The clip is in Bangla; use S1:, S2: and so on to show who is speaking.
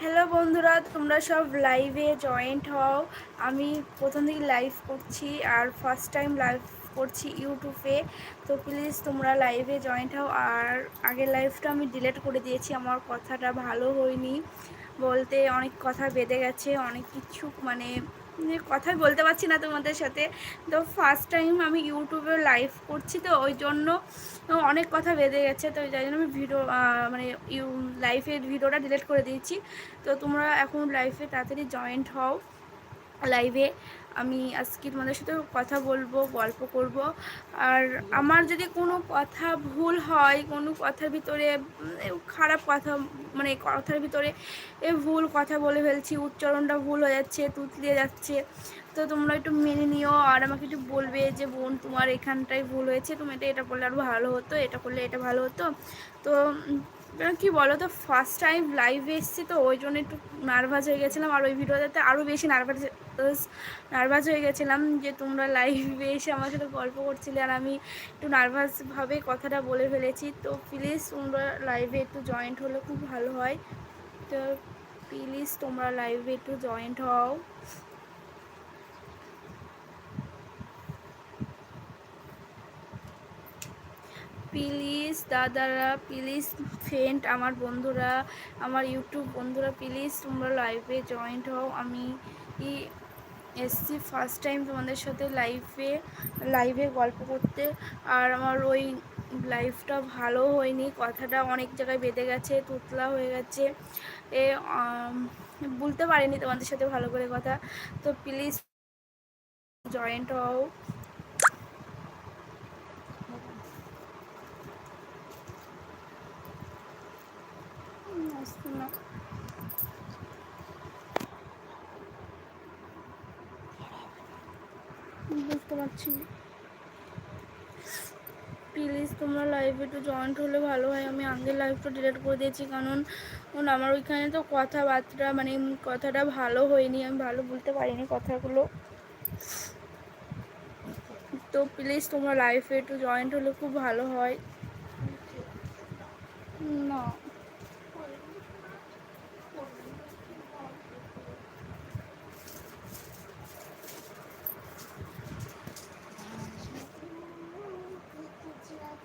S1: হ্যালো বন্ধুরা, তোমরা সব লাইভে জয়েন্ট হও। আমি প্রথম থেকে লাইভ করছি আর ফার্স্ট টাইম লাইভ করছি ইউটিউবে তো প্লিজ তোমরা লাইভে জয়েন্ট হও। আর আগের লাইভটা আমি ডিলেট করে দিয়েছি, আমার কথাটা ভালো হয়নি। বলতে অনেক কথা বেঁধে গেছে, অনেক কিছু মানে কথাই বলতে পারছি না তোমাদের সাথে। তো ফার্স্ট টাইম আমি ইউটিউবে লাইভ করছি তো, ওই জন্য অনেক কথা বেঁধে গেছে। তো যাই জন্য আমি ভিডিও মানে ইউ লাইফের ভিডিওটা ডিলিট করে দিয়েছি। তো তোমরা এখন লাইফে তাড়াতাড়ি জয়েন্ট হও। লাইভে আমি আজকে তোমাদের সাথে কথা বলব, গল্প করব। আর আমার যদি কোনো কথা ভুল হয়, কোনো কথার ভিতরে খারাপ কথা মানে কথার ভিতরে এ ভুল কথা বলে ফেলছি, উচ্চারণটা ভুল হয়ে যাচ্ছে, তুতলিয়ে যাচ্ছে, তো তোমরা একটু মেনে নিও। আর আমাকে একটু বলবে যে, বোন, তোমার এখানটাই ভুল হয়েছে, তুমি এটা এটা করলে আরও ভালো হতো, এটা করলে এটা ভালো হতো। তো কি বলো তো ফার্স্ট টাইম লাইভে এসেছি তো, ওই জন্য একটু নার্ভাস হয়ে গেছিলাম। আর ওই ভিডিওটাতে আরও বেশি নার্ভাস নার্ভাস হয়ে গেছিলাম যে তোমরা লাইভে এসে আমার সাথে গল্প করছিলে আর আমি একটু নার্ভাসভাবে কথাটা বলে ফেলেছি। তো প্লিজ তোমরা লাইভে একটু জয়েন্ট হলে খুব ভালো হয়। তো প্লিজ তোমরা লাইভে একটু জয়েন্ট হও। প্লিজ, দাদারা, প্লিজ ফ্রেন্ড আমার বন্ধুরা, আমার ইউটিউব বন্ধুরা, প্লিজ, তোমরা লাইভে জয়েন্ট হও। আমি এসছি ফার্স্ট টাইম তোমাদের সাথে লাইভে লাইভে গল্প করতে। আর আমার ওই লাইফটা ভালো হয়নি, কথাটা অনেক জায়গায় বেঁধে গেছে, তুতলা হয়ে গেছে। এ বলতে পারিনি তোমাদের সাথে ভালো করে কথা। তো প্লিজ জয়েন্ট হও। না বুঝতে পারছি প্লিজ তোমরা লাইভে একটু জয়েন্ট হলে ভালো হয়। আমি আগের লাইভটা ডিলিট করে দিয়েছি। কারণ আমার ওইখানে তো কথাবার্তা মানে কথাটা ভালো হয়নি। আমি ভালো বলতে পারিনি কথাগুলো। তো প্লিজ তোমরা লাইফে একটু জয়েন্ট হলে খুব ভালো হয়। না।